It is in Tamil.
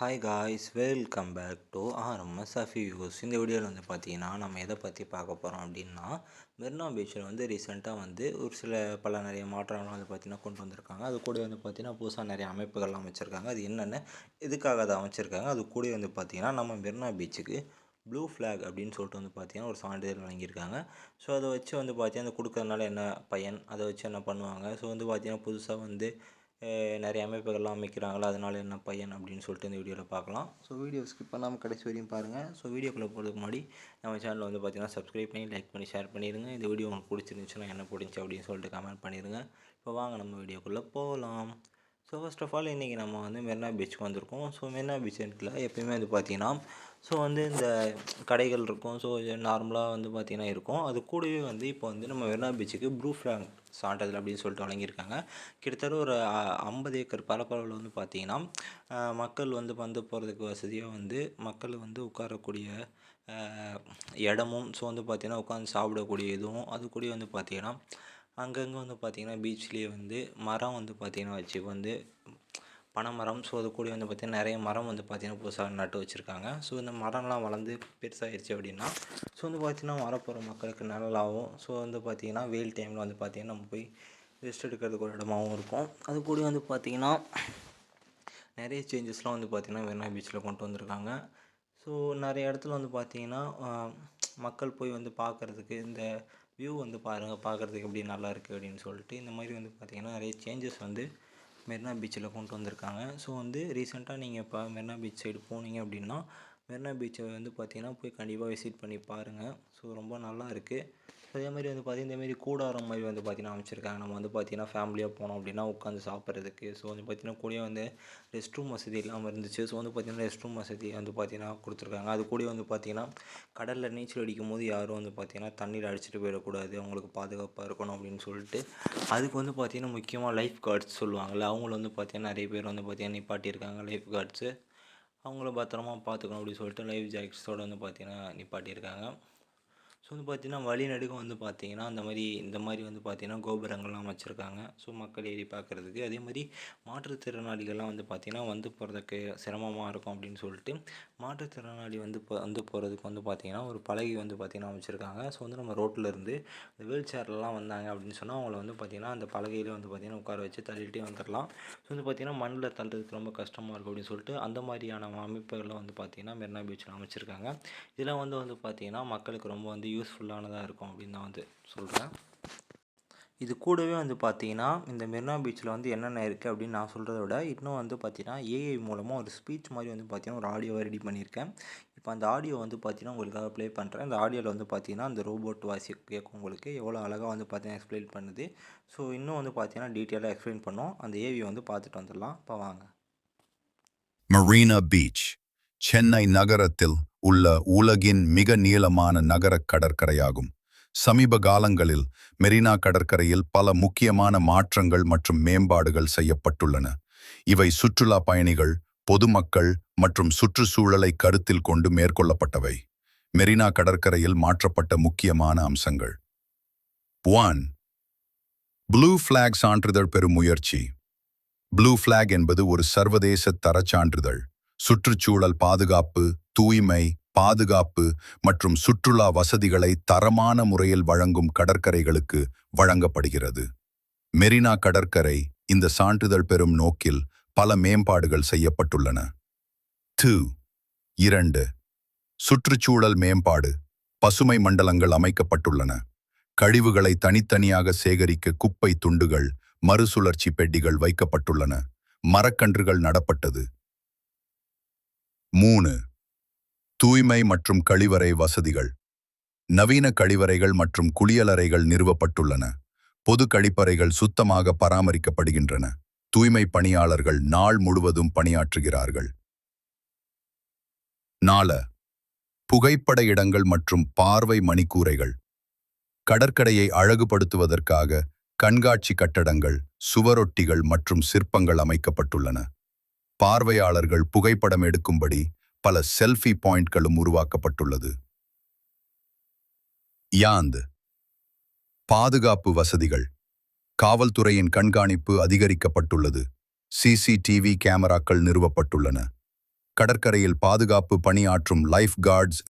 Hi guys welcome back to RMS அஃபி views இந்த வீடியோவில் வந்து பார்த்தீங்கன்னா நம்ம எதை பற்றி பார்க்க போகிறோம் அப்படின்னா மெர்னா பீச்சில் வந்து ரீசெண்டாக வந்து ஒரு சில பல நிறைய மாற்றங்கள் வந்து பார்த்திங்கன்னா கொண்டு வந்திருக்காங்க. அது கூட வந்து பார்த்திங்கன்னா புதுசாக நிறைய அமைப்புகள்லாம் அமைச்சிருக்காங்க. அது என்னென்ன எதுக்காக அதை அமைச்சிருக்காங்க? அது கூட வந்து பார்த்திங்கன்னா நம்ம மெர்னா பீச்சுக்கு ப்ளூ ஃப்ளாக் அப்படின்னு சொல்லிட்டு வந்து பார்த்திங்கன்னா ஒரு சான்றிதழ் வழங்கியிருக்காங்க. ஸோ அதை வச்சு வந்து பார்த்திங்கன்னா கொடுக்கறதுனால என்ன பயன்? அதை வச்சு என்ன பண்ணுவாங்க? ஸோ வந்து பார்த்திங்கன்னா புதுசாக வந்து நிறைய அமைப்புகள்லாம் அமைக்கிறாங்களா? அதனால் என்ன பையன் அப்படின்னு சொல்லிட்டு இந்த வீடியோவில் பார்க்கலாம். ஸோ வீடியோ ஸ்கிப் பண்ணாமல் கடைசி வரையும் பாருங்கள் ஸோ வீடியோக்குள்ளே போகிறதுக்கு முன்னாடி நம்ம சேனலில் வந்து பார்த்திங்கன்னா சப்ஸ்கிரைப் பண்ணி லைக் பண்ணி ஷேர் பண்ணிடுங்க இந்த வீடியோ உங்களுக்கு பிடிச்சிருந்துச்சுன்னா என்ன பிடிச்சி அப்படின்னு சொல்லிட்டு கமெண்ட் பண்ணிடுங்க இப்போ வாங்க நம்ம வீடியோக்குள்ளே போகலாம் ஸோ ஃபஸ்ட் ஆஃப் ஆல் இன்றைக்கி நம்ம வந்து மெரினா பீச்சுக்கு வந்திருக்கோம். ஸோ மெரினா பீச்சில் எப்பயுமே வந்து பார்த்தீங்கன்னா ஸோ வந்து இந்த கடைகள் இருக்கும். ஸோ நார்மலாக வந்து பார்த்திங்கன்னா இருக்கும். அது கூடவே வந்து இப்போ வந்து நம்ம மெரினா பீச்சுக்கு ப்ரூ ஃப்ளாங் சான்றிதழ் அப்படின்னு சொல்லிட்டு வழங்கியிருக்காங்க. கிட்டத்தட்ட ஒரு ஐம்பது ஏக்கர் பரப்பளவில் வந்து பார்த்திங்கன்னா மக்கள் வந்து வந்து போகிறதுக்கு வசதியாக வந்து மக்கள் வந்து உட்காரக்கூடிய இடமும் ஸோ வந்து பார்த்திங்கன்னா உட்காந்து சாப்பிடக்கூடிய இதுவும் அது கூட வந்து பார்த்திங்கன்னா அங்கங்கே வந்து பார்த்திங்கன்னா பீச்லேயே வந்து மரம் வந்து பார்த்திங்கன்னா வச்சு வந்து பனைமரம் ஸோ அது கூட வந்து பார்த்திங்கன்னா நிறைய மரம் வந்து பார்த்திங்கன்னா புதுசாக நட்டு வச்சுருக்காங்க. ஸோ இந்த மரம்லாம் வளர்ந்து பெருசாகிடுச்சு அப்படின்னா ஸோ வந்து பார்த்திங்கன்னா வரப்போகிற மக்களுக்கு நிழலாகவும் ஸோ வந்து பார்த்திங்கன்னா வெயில் டைமில் வந்து பார்த்திங்கன்னா நம்ம போய் ரெஸ்ட் எடுக்கிறதுக்கு ஒரு இடமாவும் இருக்கும். அது கூட வந்து பார்த்திங்கன்னா நிறைய சேஞ்சஸ்லாம் வந்து பார்த்திங்கன்னா வெர்னா பீச்சில் கொண்டு வந்திருக்காங்க. ஸோ நிறைய இடத்துல வந்து பார்த்திங்கன்னா மக்கள் போய் வந்து பார்க்குறதுக்கு இந்த வியூ வந்து பாருங்கள் பார்க்குறதுக்கு எப்படி நல்லா இருக்குது அப்படின்னு சொல்லிட்டு இந்த மாதிரி வந்து பார்த்திங்கன்னா நிறைய சேஞ்சஸ் வந்து மெரினா பீச்சில் கொண்டு வந்திருக்காங்க. ஸோ வந்து ரீசெண்டாக நீங்கள் இப்போ மெரினா பீச் சைடு போனீங்க அப்படின்னா மெரினா பீச்சை வந்து பார்த்திங்கன்னா போய் கண்டிப்பாக விசிட் பண்ணி பாருங்கள் ஸோ ரொம்ப நல்லா இருக்குது அதே மாதிரி வந்து பார்த்திங்கன்னா இந்த மாதிரி கூடாரம் மாதிரி வந்து பார்த்திங்கன்னா அமைச்சிருக்காங்க நம்ம வந்து பார்த்திங்கன்னா ஃபேமிலியாக போனோம் அப்படின்னா உட்காந்து சாப்பிட்றதுக்கு ஸோ வந்து பார்த்திங்கன்னா கூடயே வந்து ரெஸ்ட் ரூம் வசதி இல்லாமல் இருந்துச்சு ஸோ வந்து பார்த்திங்கன்னா ரெஸ்ட் ரூம் வசதி வந்து பார்த்திங்கன்னா கொடுத்துருக்காங்க அது கூட வந்து பார்த்திங்கன்னா கடலில் நீச்சல் அடிக்கும் போது யாரும் வந்து பார்த்திங்கன்னா தண்ணீர் அடிச்சிட்டு போயிடக்கூடாது அவங்களுக்கு பாதுகாப்பாக இருக்கணும் அப்படின்னு சொல்லிட்டு அதுக்கு வந்து பார்த்திங்கன்னா முக்கியமாக லைஃப் கார்ட்ஸ் சொல்லுவாங்கள்ல அவங்கள வந்து பார்த்திங்கன்னா நிறைய பேர் வந்து பார்த்திங்கன்னா நிப்பாட்டியிருக்காங்க லைஃப் கார்ட்ஸு அவங்கள பத்திரமா பார்த்துக்கணும் அப்படின்னு சொல்லிட்டு லைஃப் ஜாக்கெட்ஸோடு வந்து பார்த்திங்கன்னா நிப்பாட்டியிருக்காங்க. ஸோ வந்து பார்த்திங்கன்னா வழிநடுக்கம் வந்து பார்த்திங்கன்னா அந்த மாதிரி இந்த மாதிரி வந்து பார்த்திங்கன்னா கோபுரங்கள்லாம் வச்சுருக்காங்க ஸோ மக்கள் ஏறி பார்க்குறதுக்கு அதே மாதிரி மாற்றுத்திறனாளிகள்லாம் வந்து பார்த்திங்கன்னா வந்து போகிறதுக்கு சிரமமாக இருக்கும் அப்படின்னு சொல்லிட்டு மாற்றுத்திறனாளி வந்து இப்போ வந்து போகிறதுக்கு வந்து பார்த்திங்கன்னா ஒரு பலகை வந்து பார்த்திங்கன்னா வச்சுருக்காங்க ஸோ வந்து நம்ம ரோட்டில் இருந்து இந்த வீல் சேர்லலாம் வந்தாங்க அப்படின்னு சொன்னால் அவங்கள வந்து பார்த்திங்கன்னா அந்த பலகையில் வந்து பார்த்திங்கன்னா உட்கார வச்சு தள்ளிட்டு வந்துடலாம் ஸோ வந்து பார்த்திங்கன்னா மண்ணில் தள்ளுறதுக்கு ரொம்ப கஷ்டமாக இருக்கும் அப்படின்னு சொல்லிட்டு அந்த மாதிரியான அமைப்புகளை வந்து பார்த்திங்கன்னா மெரினா பீச்சில் அமைச்சிருக்காங்க இதெல்லாம் வந்து வந்து பார்த்திங்கன்னா மக்களுக்கு ரொம்ப வந்து யூஸ்ஃபுல்லானதாக இருக்கும் அப்படின்னு தான் வந்து சொல்கிறேன் இது கூடவே வந்து பார்த்தீங்கன்னா இந்த மெரினா பீச்சில் வந்து என்னென்ன இருக்குது அப்படின்னு நான் சொல்கிறத விட இன்னும் வந்து பார்த்தீங்கன்னா ஏஐ மூலமாக ஒரு ஸ்பீச் மாதிரி வந்து பார்த்தீங்கன்னா ஒரு ஆடியோவை ரெடி பண்ணியிருக்கேன். இப்போ அந்த ஆடியோ வந்து பார்த்தீங்கன்னா உங்களுக்காக ப்ளே பண்ணுறேன் அந்த ஆடியோவில் வந்து பார்த்தீங்கன்னா அந்த ரோபோட் வாசி கேட்கும் உங்களுக்கு எவ்வளோ அழகாக வந்து பார்த்தீங்கன்னா எக்ஸ்பிளைன் பண்ணுது. ஸோ இன்னும் வந்து பார்த்தீங்கன்னா டீட்டெயிலாக எக்ஸ்பிளைன் பண்ணோம் அந்த ஏவி வந்து பார்த்துட்டு வந்துடலாம். இப்போ வாங்க. மரீனா பீச் சென்னை நகரத்தில் உள்ள உலகின் மிக நீளமான நகரக் கடற்கரையாகும். சமீப காலங்களில் மெரினா கடற்கரையில் பல முக்கியமான மாற்றங்கள் மற்றும் மேம்பாடுகள் செய்யப்பட்டுள்ளன. இவை சுற்றுலா பயணிகள் பொதுமக்கள் மற்றும் சுற்றுச்சூழலை கருத்தில் கொண்டு மேற்கொள்ளப்பட்டவை. மெரினா கடற்கரையில் மாற்றப்பட்ட முக்கியமான அம்சங்கள். ஒன். ப்ளூ ஃபிளாக் சான்றிதழ் பெறும் முயற்சி. ப்ளூ ஃபிளாக் என்பது ஒரு சர்வதேச தரச் சான்றிதழ். சுற்றுச்சூழல் பாதுகாப்பு தூய்மை பாதுகாப்பு மற்றும் சுற்றுலா வசதிகளை தரமான முறையில் வழங்கும் கடற்கரைகளுக்கு வழங்கப்படுகிறது. மெரினா கடற்கரை இந்த சான்றிதழ் பெறும் நோக்கில் பல மேம்பாடுகள் செய்யப்பட்டுள்ளன. டூ இரண்டு சுற்றுச்சூழல் மேம்பாடு பசுமை மண்டலங்கள் அமைக்கப்பட்டுள்ளன. கழிவுகளை தனித்தனியாக சேகரிக்க குப்பை துண்டுகள் மறுசுழற்சி பெட்டிகள் வைக்கப்பட்டுள்ளன. மரக்கன்றுகள் நடப்பட்டது. மூணு. தூய்மை மற்றும் கழிவறை வசதிகள். நவீன கழிவறைகள் மற்றும் குளியலறைகள் நிறுவப்பட்டுள்ளன. பொது கழிப்பறைகள் சுத்தமாக பராமரிக்கப்படுகின்றன. தூய்மை பணியாளர்கள் நாள் முழுவதும் பணியாற்றுகிறார்கள். நால. புகைப்பட இடங்கள் மற்றும் பார்வை மணிக்கூரைகள். கடற்கரையை அழகுபடுத்துவதற்காக கண்காட்சி கட்டடங்கள் சுவரொட்டிகள் மற்றும் சிற்பங்கள் அமைக்கப்பட்டுள்ளன. பார்வையாளர்கள் புகைப்படம் எடுக்கும்படி பல செல்ஃபி பாயிண்ட்களும் உருவாக்கப்பட்டுள்ளது. யாந்த். பாதுகாப்பு வசதிகள். காவல்துறையின் கண்காணிப்பு அதிகரிக்கப்பட்டுள்ளது. சிசிடிவி கேமராக்கள் நிறுவப்பட்டுள்ளன. கடற்கரையில் பாதுகாப்பு பணியாற்றும் லைஃப் கார்ட்ஸ்